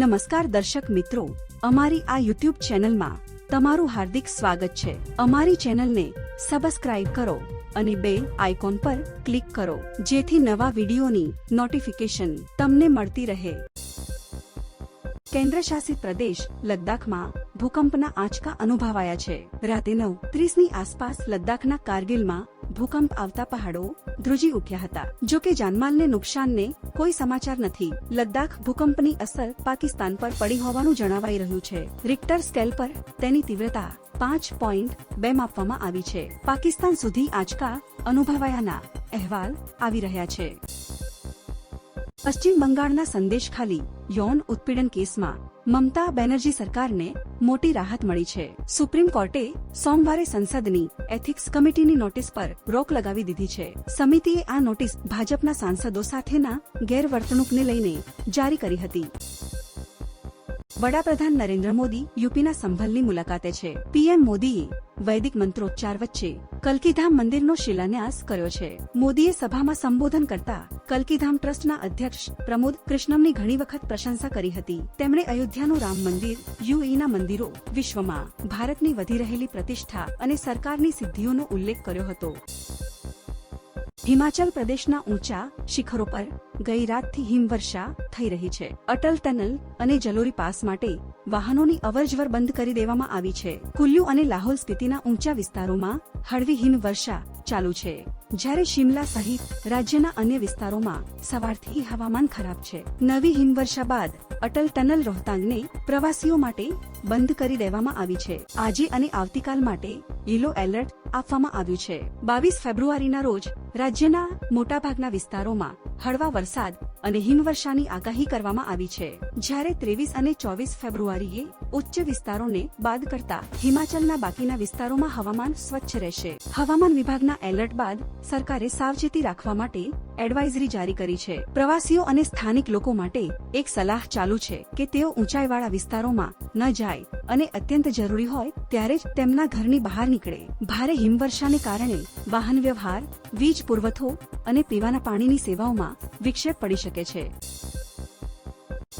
નમસ્કાર દર્શક મિત્રો, અમારી આ યુટ્યુબ ચેનલમાં તમારું હાર્દિક સ્વાગત છે. અમારી ચેનલને સબસ્ક્રાઇબ કરો અને બે આઇકોન પર ક્લિક કરો, જેથી નવા વિડીયોની નોટિફિકેશન તમને મળતી રહે. કેન્દ્ર શાસિત પ્રદેશ લદ્દાખમાં ભૂકંપના આંચકા અનુભવાયા છે. રાતે નવ ત્રીસની આસપાસ લદ્દાખના કારગિલમાં ભૂકંપ આવતા પહાડો ધ્રુજી ઉઠ્યા હતા. જો કે જાનમાલને નુકસાનને કોઈ સમાચાર નથી. લદ્દાખ ભૂકંપની અસર પાકિસ્તાન પર પડી હોવાનું જણાવાઈ રહ્યું છે. રિક્ટર સ્કેલ પર તેની તીવ્રતા પાંચ પોઈન્ટ બે માપવામાં આવી છે. પાકિસ્તાન સુધી આંચકા અનુભવાયાના અહેવાલ આવી રહ્યા છે. પશ્ચિમ બંગાળના સંદેશ ખાલી યૌન ઉત્પીડન કેસમાં મમતા બેનર્જી સરકારને મોટી રાહત મળી છે. સુપ્રીમ કોર્ટે સોમવારે સંસદની એથિક્સ કમિટીની નોટિસ પર રોક લગાવી દીધી છે. સમિતિએ આ નોટિસ ભાજપના સાંસદો સાથેના ગેરવર્તણૂકને લઈને જારી કરી હતી. વડાપ્રધાન નરેન્દ્ર મોદી યુપીના સંભલની મુલાકાતે છે. પીએમ મોદીએ વૈદિક મંત્રોચ્ચાર વચ્ચે કલકીધામ મંદિરનો શિલાન્યાસ કર્યો છે. મોદીએ સભામાં સંબોધન કરતા કલકીધામ ટ્રસ્ટના અધ્યક્ષ પ્રમોદ કૃષ્ણમની ઘણી વખત પ્રશંસા કરી હતી. તેમણે અયોધ્યાનું રામ મંદિર યુએના મંદિરો વિશ્વમાં ભારતની વધી રહેલી પ્રતિષ્ઠા અને સરકારની સિદ્ધિઓનો ઉલ્લેખ કર્યો હતો. હિમાચલ પ્રદેશના ઊંચા શિખરો પર ગઈ રાતથી હિમવર્ષા થઈ રહી છે. અટલ ટનલ અને જલોરી પાસ માટે વાહનોની અવરજવર બંધ કરી દેવામાં આવી છે. કુલ્લુ અને લાહોલ સ્પીતિના ઊંચા વિસ્તારોમાં હળવી હિમવર્ષા ચાલુ છે. જ્યારે શિમલા સહિત રાજ્યના અન્ય વિસ્તારોમાં સવારથી હવામાન ખરાબ છે. નવી હિમવર્ષા બાદ અટલ ટનલ રોહતાંગને પ્રવાસીઓ માટે બંધ કરી દેવામાં આવી છે. આજે અને આવતીકાલ માટે યલો એલર્ટ આપવામાં આવ્યું છે. બાવીસ ફેબ્રુઆરીના રોજ રાજ્યના મોટાભાગના વિસ્તારોમાં હળવા વરસાદ અને હિમવર્ષાની આગાહી કરવામાં આવી છે. જ્યારે ત્રેવીસ અને ચોવીસ ફેબ્રુઆરીએ ઉચ્ચ વિસ્તારોને બાદ કરતા હિમાચલના બાકીના વિસ્તારોમાં હવામાન સ્વચ્છ રહેશે. હવામાન વિભાગના એલર્ટ બાદ સરકારે સાવચેતી રાખવા માટે એડવાઇઝરી જારી કરી છે. પ્રવાસીઓ અને સ્થાનિક લોકો માટે એક સલાહ ચાલુ છે કે તેઓ ઊંચાઈવાળા વિસ્તારોમાં ન જાય. અને અત્યંત જરૂરી હોય ત્યારે જ તેમના ઘરની બહાર નીકળે. ભારે હિમવર્ષાને કારણે વાહન વ્યવહાર, વીજ પુરવઠો અને પીવાના પાણીની સેવાઓમાં વિક્ષેપ પડી શકે છે.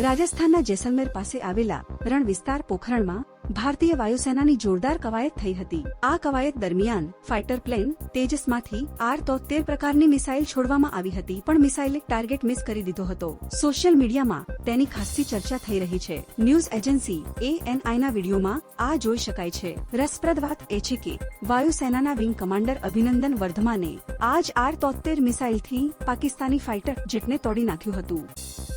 રાજસ્થાનના જેસલમેર પાસે આવેલા રણ વિસ્તાર પોખરણમાં ભારતીય વાયુસેનાની જોરદાર કવાયત થઈ હતી. આ કવાયત દરમિયાન ફાઇટર પ્લેન તેજસમાંથી આર તોતેર પ્રકારની મિસાઇલ છોડવામાં આવી હતી, પણ મિસાઇલે ટાર્ગેટ મિસ કરી દીધો હતો. સોશિયલ મીડિયામાં તેની ખાસ્સી ચર્ચા થઈ રહી છે. ન્યૂઝ એજન્સી એએનઆઈના વિડીયોમાં આ જોઈ શકાય છે. રસપ્રદ વાત એ છે કે વાયુસેનાના વિંગ કમાન્ડર અભિનંદન વર્ધમાને આજ આર તોતેર મિસાઇલથી પાકિસ્તાની ફાઇટર જેટને તોડી નાખ્યું હતું.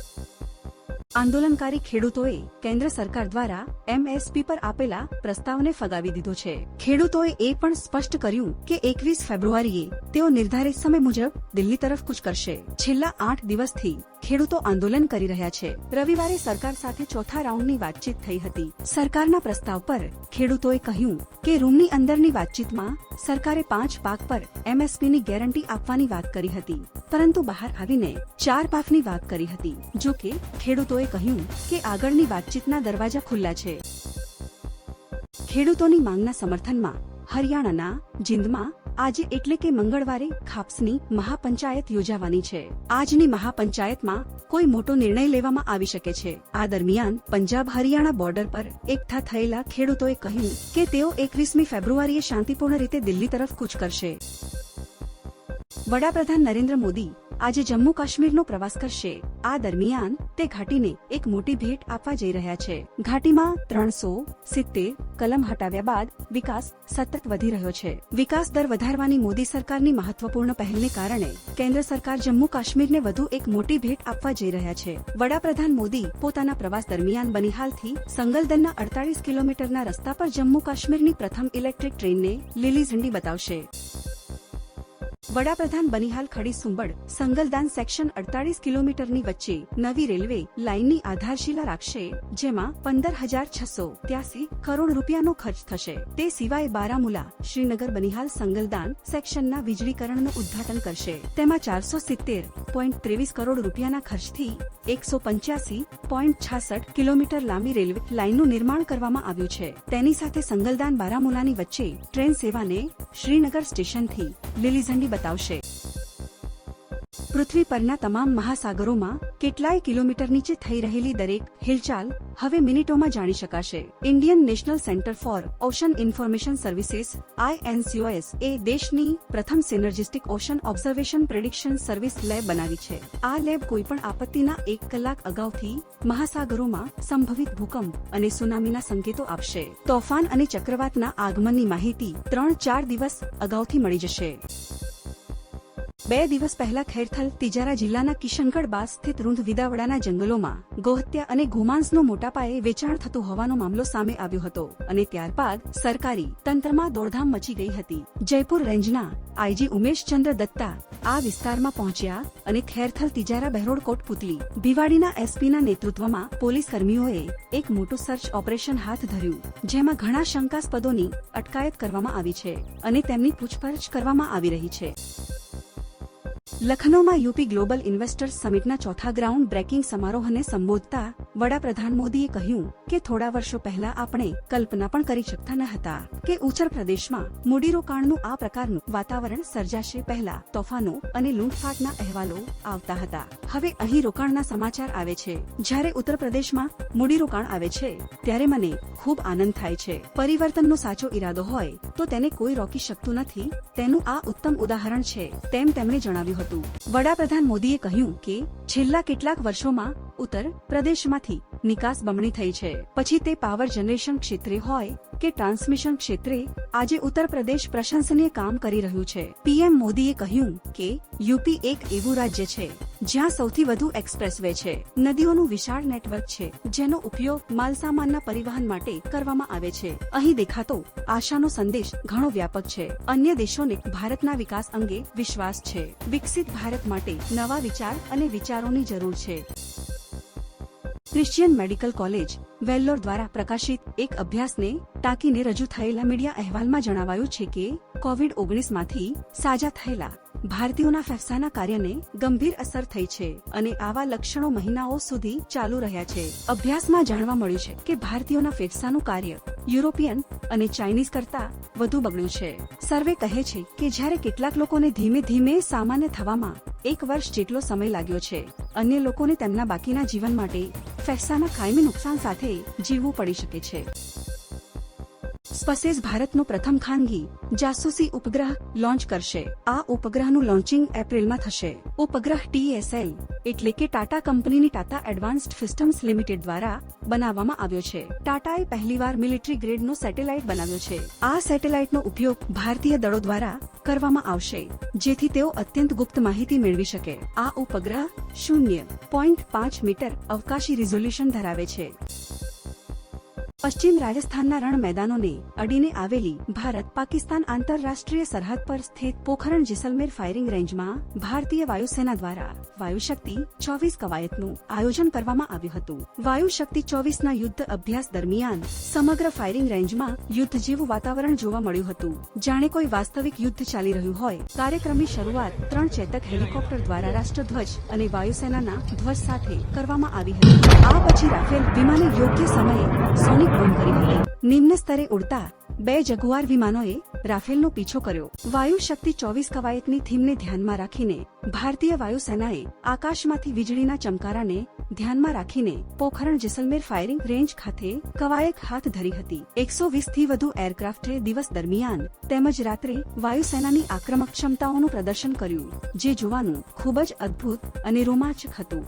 આંદોલનકારી ખેડૂતોએ કેન્દ્ર સરકાર દ્વારા એમએસપી પર આપેલા પ્રસ્તાવને ફગાવી દીધો છે. ખેડૂતોએ એ પણ સ્પષ્ટ કર્યું કે એકવીસ ફેબ્રુઆરીએ તેઓ નિર્ધારિત સમય મુજબ દિલ્હી તરફ કૂચ કરશે. છેલ્લા આઠ દિવસથી ખેડૂતો આંદોલન કરી રહ્યા છે. રવિવારે સરકાર સાથે ચોથા રાઉન્ડની વાતચીત થઈ હતી. સરકારના પ્રસ્તાવ પર ખેડૂતોએ કહ્યું કે રૂમની અંદરની વાતચીતમાં સરકારે પાંચ પાક પર એમએસપીની ગેરંટી આપવાની વાત કરી હતી. પરંતુ બહાર આવીને ચાર પાકની વાત કરી હતી. જો કે ખેડૂતોએ કહ્યું કે આગળની વાતચીતના દરવાજા ખુલ્લા છે. ખેડૂતોની માંગના સમર્થનમાં હરિયાણાના જીંદમાં આજે એટલે કે મંગળવારે ખાપસની મહાપંચાયત યોજાવાની છે. આજની મહાપંચાયતમાં કોઈ મોટો નિર્ણય લેવામાં આવી શકે છે. આ દરમિયાન પંજાબ હરિયાણા બોર્ડર પર એકઠા થયેલા ખેડૂતોએ કહ્યું કે તેઓ એકવીસમી ફેબ્રુઆરીએ શાંતિપૂર્ણ રીતે દિલ્હી તરફ કૂચ કરશે. વડાપ્રધાન નરેન્દ્ર મોદી આજે જમ્મુ કાશ્મીરનો પ્રવાસ કરશે. આ દરમિયાન તે ઘાટીને એક મોટી ભેટ આપવા જઈ રહ્યા છે. ઘાટીમાં ત્રણસો સિત્તેર કલમ હટાવ્યા બાદ વિકાસ સતત વધી રહ્યો છે. વિકાસ દર વધારવાની મોદી સરકારની મહત્વપૂર્ણ પહેલને કારણે કેન્દ્ર સરકાર જમ્મુ કાશ્મીરને વધુ એક મોટી ભેટ આપવા જઈ રહ્યા છે. વડાપ્રધાન મોદી પોતાના પ્રવાસ દરમિયાન બનિહાલથી સંગલદનના અડતાલીસ કિલોમીટરના રસ્તા પર જમ્મુ કાશ્મીરની પ્રથમ ઇલેક્ટ્રિક ટ્રેનને લીલી ઝંડી બતાવશે. વડાપ્રધાન બનિહાલ ખડી સુંબડ સંગલદાન સેક્શન અડતાલીસ કિલોમીટરની વચ્ચે નવી રેલવે લાઇનની આધારશિલા રાખશે, જેમાં પંદર હજાર છસો ત્યાસી કરોડ રૂપિયાનો ખર્ચ થશે. તે સિવાય બારામુલા, શ્રીનગર બનિહાલ સંગલદાન સેક્શનના વીજળીકરણનું ઉદ્ઘાટન કરશે. તેમાં ચારસો સિત્તેર પોઈન્ટ ત્રેવીસ કરોડ રૂપિયાના ખર્ચથી એકસો પંચ્યાસી પોઈન્ટ છાસઠ કિલોમીટર લાંબી રેલવે લાઇનનું નિર્માણ કરવામાં આવ્યું છે. તેની સાથે સંગલદાન બારામુલાની વચ્ચે ટ્રેન સેવાને શ્રીનગર સ્ટેશનથી લીલી બતાવશે. પૃથ્વી પરના તમામ મહાસાગરોમાં કેટલાય કિલોમીટર નીચે થઈ રહેલી દરેક હિલચાલ હવે મિનિટોમાં જાણી શકાશે. Indian National Centre for Ocean Information Services INCOIS એ દેશની પ્રથમ synergistic ocean observation prediction service lab બનાવી છે. આ લેબ કોઈપણ આપત્તિના એક કલાક અગાઉથી મહાસાગરોમાં સંભવિત ભૂકંપ અને સુનામીના સંકેતો આપશે. તોફાન અને ચક્રવાતના આગમનની માહિતી ત્રણ ચાર દિવસ અગાઉથી મળી જશે. બે દિવસ પહેલા ખેરથલ તિજારા જિલ્લાના કિશનગઢ બાદ સ્થિત રૂંધ વિદાવડાના જંગલોમાં ગોહત્યા અને ગોમાંસનો મોટા પાયે વેચાણ થતું હોવાનો મામલો સામે આવ્યો હતો અને ત્યારબાદ સરકારી તંત્રમાં દોડધામ મચી ગઈ હતી. જયપુર રેન્જના આઈજી ઉમેશચંદ્ર દત્તા આ વિસ્તારમાં પહોંચ્યા અને ખેરથલ તિજારા બહેરોડ કોટપુતલી ભિવાડીના એસપીના નેતૃત્વમાં પોલીસ કર્મીઓએ એક મોટું સર્ચ ઓપરેશન હાથ ધર્યું, જેમાં ઘણા શંકાસ્પદોની અટકાયત કરવામાં આવી છે અને તેમની પૂછપરછ કરવામાં આવી રહી છે. લખનૌમાં યુપી ગ્લોબલ ઇન્વેસ્ટર્સ સમિટના ચોથા ગ્રાઉન્ડ બ્રેકિંગ સમારોહને સંબોધતા વડાપ્રધાન મોદીએ કહ્યું કે થોડા વર્ષો પહેલા આપણે કલ્પના પણ કરી શકતા ન હતા કે ઉત્તર પ્રદેશમાં મૂડીરોકાણનું આ પ્રકારનું વાતાવરણ સર્જાશે પહેલા તોફાનો અને લૂંટફાટના અહેવાલો આવતા હતા. હવે અહીં રોકાણના સમાચાર આવે છે. જ્યારે ઉત્તર પ્રદેશમાં મૂડીરોકાણ આવે છે, ત્યારે મને ખૂબ આનંદ થાય છે. પરિવર્તનનો સાચો ઈરાદો હોય તો તેને કોઈ રોકી શકતું નથી. તેનું આ ઉત્તમ ઉદાહરણ છે તેમ તેમણે જણાવ્યું હતું. વડાપ્રધાન મોદીએ કહ્યું કે છેલ્લા કેટલાક વર્ષોમાં ઉત્તર પ્રદેશમાંથી નિકાસ બમણી થઈ છે. પછી તે પાવર જનરેશન ક્ષેત્રે હોય કે ટ્રાન્સમિશન ક્ષેત્રે, આજે ઉત્તર પ્રદેશ પ્રશંસનીય કામ કરી રહ્યું છે. પીએમ મોદીએ કહ્યું કે, યુપી એક એવું રાજ્ય છે, જ્યાં સૌથી વધુ એક્સપ્રેસવે છે. નદીઓનું વિશાળ નેટવર્ક છે, જેનો ઉપયોગ માલસામાનના પરિવહન માટે કરવામાં આવે છે. અહીં દેખાતો આશાનો સંદેશ ઘણો વ્યાપક છે. અન્ય દેશોને ભારતના વિકાસ અંગે વિશ્વાસ છે. વિકસિત ભારત માટે નવા વિચાર અને વિચારોની જરૂર છે. ક્રિશ્ચિયન મેડિકલ કોલેજ વેલ્લોર દ્વારા પ્રકાશિત એક અભ્યાસને ટાંકીને રજૂ થયેલા મીડિયા અહેવાલમાં જણાવાયું છે કે કોવિડ ઓગણીસમાંથી સાજા થયેલા ભારતીયોના ફેફસાના કાર્યને ગંભીર અસર થઈ છે અને આવા લક્ષણો મહિનાઓ સુધી ચાલુ રહ્યા છે. અભ્યાસમાં જાણવા મળ્યું છે કે ભારતીયોના ફેફસાનું કાર્ય યુરોપિયન અને ચાઇનીઝ કરતા વધુ બગડ્યું છે. સર્વે કહે છે કે જ્યારે કેટલાક લોકોને ધીમે ધીમે સામાન્ય થવામાં એક વર્ષ જેટલો સમય લાગ્યો છે, અન્ય લોકોને તેમના બાકીના જીવન માટે ફેફસાના કાયમી નુકસાન સાથે જીવવું પડી શકે છે. સ્પેસ ભારતનો પ્રથમ ખાનગી જાસૂસી ઉપગ્રહ લોન્ચ કરશે. આ ઉપગ્રહનું લોન્ચિંગ એપ્રિલમાં થશે. ઉપગ્રહ ટીએસએલ એટલે કે ટાટા કંપનીની ટાટા એડવાન્સ્ડ સિસ્ટમ્સ લિમિટેડ દ્વારા બનાવવામાં આવ્યો છે. ટાટાએ પહેલીવાર મિલિટરી ગ્રેડનો સેટેલાઇટ બનાવ્યો છે. આ સેટેલાઇટનો ઉપયોગ ભારતીય દળો દ્વારા કરવામાં આવશે, જેથી તેઓ અત્યંત ગુપ્ત માહિતી મેળવી શકે. આ ઉપગ્રહ શૂન્ય પોઈન્ટ પાંચ મીટર અવકાશી રિઝોલ્યુશન ધરાવે છે. પશ્ચિમ રાજસ્થાનના રણ મેદાનોને અડીને આવેલી ભારત પાકિસ્તાન આંતરરાષ્ટ્રીય સરહદ પર સ્થિત પોખરણ જેસલમેર ફાયરિંગ રેન્જમાં ભારતીય વાયુસેના દ્વારા વાયુશક્તિ ચોવીસ કવાયતનું આયોજન કરવામાં આવ્યું હતું. વાયુશક્તિ ચોવીસના યુદ્ધ અભ્યાસ દરમિયાન સમગ્ર ફાયરિંગ રેન્જમાં યુદ્ધ જેવું વાતાવરણ જોવા મળ્યું હતું. જાણે કોઈ વાસ્તવિક યુદ્ધ ચાલી રહ્યું હોય. કાર્યક્રમની શરૂઆત ત્રણ ચેતક હેલિકોપ્ટર દ્વારા રાષ્ટ્રધ્વજ અને વાયુસેનાના ધ્વજ સાથે કરવામાં આવી હતી. આ પછી રાફેલ વિમાને યોગ્ય સમયે સોનિક નિમ્ન સ્તરે ઉડતા બે જગુઆર વિમાનોએ રાફેલનો પીછો કર્યો. વાયુ શક્તિ ચોવીસ કવાયતની થીમને ધ્યાનમાં રાખીને ભારતીય વાયુસેનાએ આકાશમાંથી વીજળીના ચમકારાને ધ્યાનમાં રાખીને પોખરણ જેસલમેર ફાયરિંગ રેન્જ ખાતે કવાયત હાથ ધરી હતી. એકસો વીસથી વધુ એરક્રાફ્ટે દિવસ દરમિયાન તેમજ રાત્રે વાયુસેનાની આક્રમક ક્ષમતાઓનું પ્રદર્શન કર્યું, જે જોવાનું ખૂબ જ અદ્ભુત અને રોમાંચક હતું.